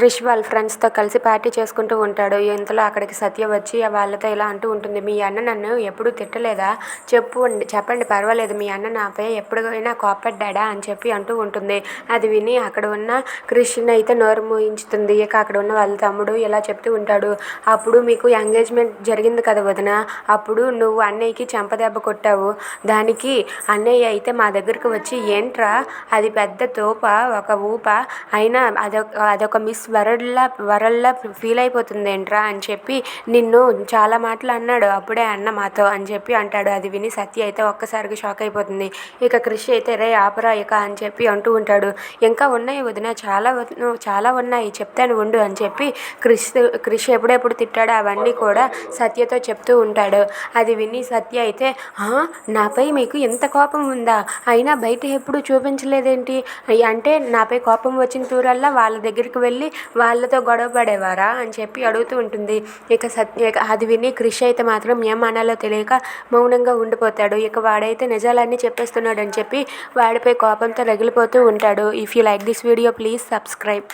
క్రిష్ వాళ్ళ ఫ్రెండ్స్తో కలిసి పార్టీ చేసుకుంటూ ఉంటాడు. ఇంతలో అక్కడికి సత్య వచ్చి వాళ్ళతో ఇలా అంటూ ఉంటుంది మీ అన్న నన్ను ఎప్పుడూ తిట్టలేదా? చెప్పు చెప్పండి పర్వాలేదు. మీ అన్న నాపై ఎప్పుడైనా కోపడ్డా అని చెప్పి అంటూ ఉంటుంది. అది విని అక్కడ ఉన్న క్రిష్ని అయితే నోరు మూయించుతుంది. ఇక అక్కడ ఉన్న వాళ్ళ తమ్ముడు ఇలా చెప్తూ ఉంటాడు అప్పుడు మీకు ఎంగేజ్మెంట్ జరిగింది కదా వదిన? అప్పుడు నువ్వు అన్నయ్యకి చెంపదెబ్బ కొట్టావు. దానికి అన్నయ్య అయితే మా దగ్గరకు వచ్చి ఏంట్రా? అది పెద్ద తోప ఒక ఊప. అయినా అదొక అదొక మిస్ వరల్డ్లా వరల్డ్లా ఫీల్ అయిపోతుంది ఏంట్రా అని చెప్పి నిన్ను చాలా మాటలు అన్నాడు. అప్పుడే అన్న మాతో అని చెప్పి అంటాడు. అది విని సత్య అయితే ఒక్కసారిగా షాక్ అయిపోతుంది. ఇక కృషి అయితే రే ఆపరా ఇక అని చెప్పి అంటూ ఉంటాడు. ఇంకా ఉన్నాయి వదిన చాలా చాలా ఉన్నాయి. చెప్తాను ఉండు అని చెప్పి క్రిష్ క్రిష్ ఎప్పుడెప్పుడు తిట్టాడో అవన్నీ కూడా సత్యతో చెప్తూ ఉంటాడు. అది విని సత్య అయితే "ఆ, నాపై మీకు ఎంత కోపం ఉందా? అయినా బయట ఎప్పుడు చూపించలేదేంటి? అంటే నాపై కోపం వచ్చిన తూరల్లా వాళ్ళ దగ్గరికి వెళ్ళి వాళ్ళతో గొడవ పడేవారా అని చెప్పి అడుగుతూ ఉంటుంది. ఇక సత్య ఇక అది విని క్రిష్ అయితే మాత్రం ఏం అనాలో తెలియక మౌనంగా ఉండిపోతాడు. ఇక వాడైతే నిజాలన్నీ చెప్పేస్తున్నాడు అని చెప్పి వాడిపై కోపంతో రగిలిపోతూ ఉంటాడు. If you like this video please subscribe